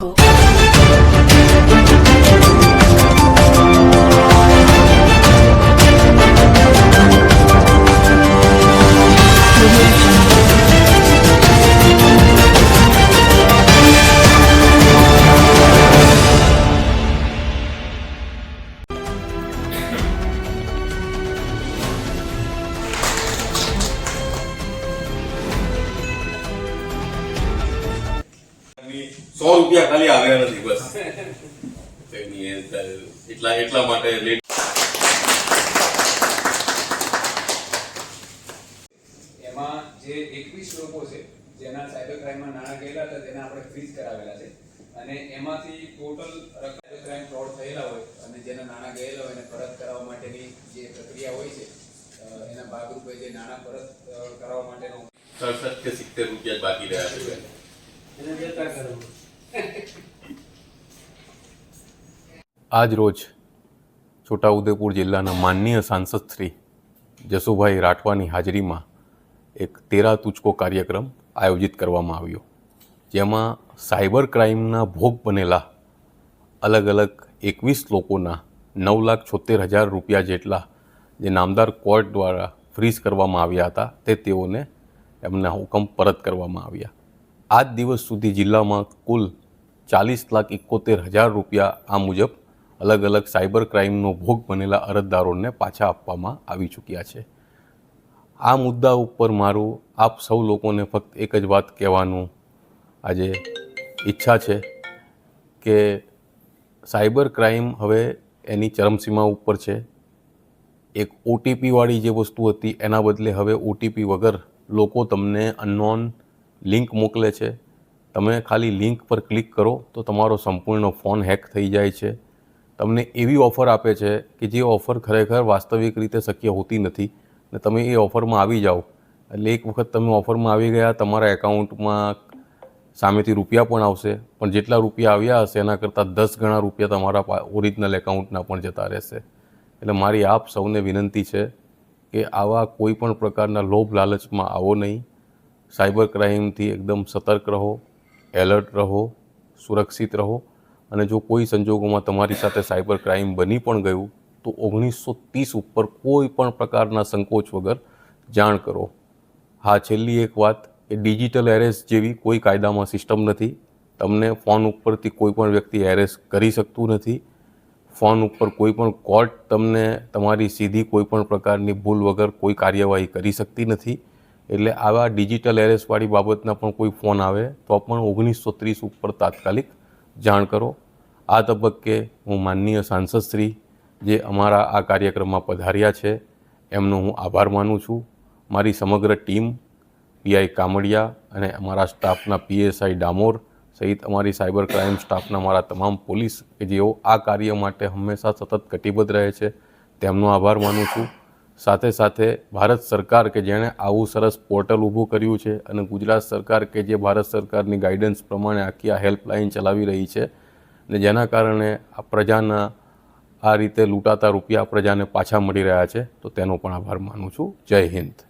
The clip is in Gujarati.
Oh. સો રૂપિયા ખાલી આવ્યા નથી બસ. એટલા એટલા માટે લેટ એમાં જે એકવીસ લોકો છે જેના સાયબર ક્રાઇમમાં નાણાં ગયેલા હતા તેના આપણે ફ્રીઝ કરાવેલા છે. અને એમાંથી ટોટલ સાયબર ક્રાઇમ ફ્રોડ થયેલા હોય અને જેના નાણાં ગયેલા હોય એને પરત કરાવવા માટેની જે પ્રક્રિયા હોય છે એના ભાગરૂપે જે નાણાં પરત કરાવવા માટેનો સડસઠ કે સિત્તેર રૂપિયા બાકી રહ્યા છે. આજ રોજ છોટાઉદેપુર જિલ્લાના માનનીય સાંસદ શ્રી જસુભાઈ રાઠવાની હાજરીમાં એક તેરા તુચકો કાર્યક્રમ આયોજિત કરવામાં આવ્યો. જેમાં સાયબર ક્રાઇમના ભોગ બનેલા અલગ અલગ એકવીસ લોકોના નવ લાખ છોતેર હજાર રૂપિયા જેટલા જે નામદાર કોર્ટ દ્વારા ફ્રીઝ કરવામાં આવ્યા હતા તે તેઓને એમના હુકમ પરત કરવામાં આવ્યા. આજ દિવસ સુધી જિલ્લામાં કુલ ચાલીસ લાખ એકોતેર હજાર રૂપિયા આ મુજબ અલગ અલગ સાયબર ક્રાઇમનો ભોગ બનેલા અરજદારોને પાછા આપવામાં આવી ચૂક્યા છે. આ મુદ્દા ઉપર મારું, આપ સૌ લોકોને ફક્ત એક જ વાત કહેવાનું આજે ઈચ્છા છે કે સાયબર ક્રાઇમ હવે એની ચરમસીમા ઉપર છે. એક ઓટીપીવાળી જે વસ્તુ હતી એના બદલે હવે ઓટીપી વગર લોકો તમને અનનોન લિંક મોકલે છે. તમે ખાલી લિંક પર ક્લિક કરો તો તમારો સંપૂર્ણ ફોન હેક થઈ જાય છે. તમને એવી ઓફર આપે છે કે જે ઓફર ખરેખર વાસ્તવિક રીતે શક્ય હોતી નથી ને તમે એ ઓફરમાં આવી જાઓ. એટલે એક વખત તમે ઓફરમાં આવી ગયા, તમારા એકાઉન્ટમાં સામેથી રૂપિયા પણ આવશે, પણ જેટલા રૂપિયા આવ્યા હશે એના કરતાં દસ ગણા રૂપિયા તમારા ઓરિજિનલ એકાઉન્ટના પણ જતા રહેશે. એટલે મારી આપ સૌને વિનંતી છે કે આવા કોઈ પણ પ્રકારના લોભ લાલચમાં આવો નહીં. સાયબર ક્રાઇમથી એકદમ સતર્ક રહો. એલર્ટ રહો, સુરક્ષિત રહો અને જો કોઈ સંજોગોમાં તમારી સાથે સાયબર ક્રાઇમ બની પણ ગયું, તો ઓગણીસો ત્રીસ ઉપર કોઈ પણ પ્રકારના સંકોચ વગર જાણ કરો. હા, છેલ્લી એક વાત, એ ડિજિટલ એરેસ્ટ જેવી કોઈ કાયદામાં સિસ્ટમ નથી. તમને ફોન ઉપરથી કોઈ પણ વ્યક્તિ એરેસ્ટ કરી શકતું નથી. ફોન ઉપર કોઈ પણ કોર્ટ તમને તમારી સીધી કોઈ પણ પ્રકારની ભૂલ વગર કોઈ કાર્યવાહી કરી શકતી નથી. એટલે આવા ડિજિટલ એરેસ્ટવાળી બાબતના પણ કોઈ ફોન આવે, તો પણ ઓગણીસો ત્રીસ ઉપર તાત્કાલિક જાણ કરો. આ તબક્કે હું માનનીય સાંસદશ્રી જે અમારા આ કાર્યક્રમમાં પધાર્યા છે, એમનો હું આભાર માનું છું. મારી સમગ્ર ટીમ પીઆઈ કામડિયા અને અમારા સ્ટાફના પીએસઆઈ ડામોર સહિત અમારી સાયબર ક્રાઇમ સ્ટાફના મારા તમામ પોલીસ કે જેઓ આ કાર્ય માટે હંમેશા સતત કટિબદ્ધ રહે છે, તેમનો આભાર માનું છું. સાથે સાથે ભારત સરકાર કે જેણે આવું સરસ પોર્ટલ ઊભું કર્યું છે અને ગુજરાત સરકાર કે જે ભારત સરકારની ગાઈડન્સ પ્રમાણે આખી આ હેલ્પલાઇન ચલાવી રહી છે ને જેના કારણે આ પ્રજાના આ રીતે લૂંટાતા રૂપિયા પ્રજાને પાછા મળી રહ્યા છે, તો તેનો પણ આભાર માનું છું. જય હિન્દ.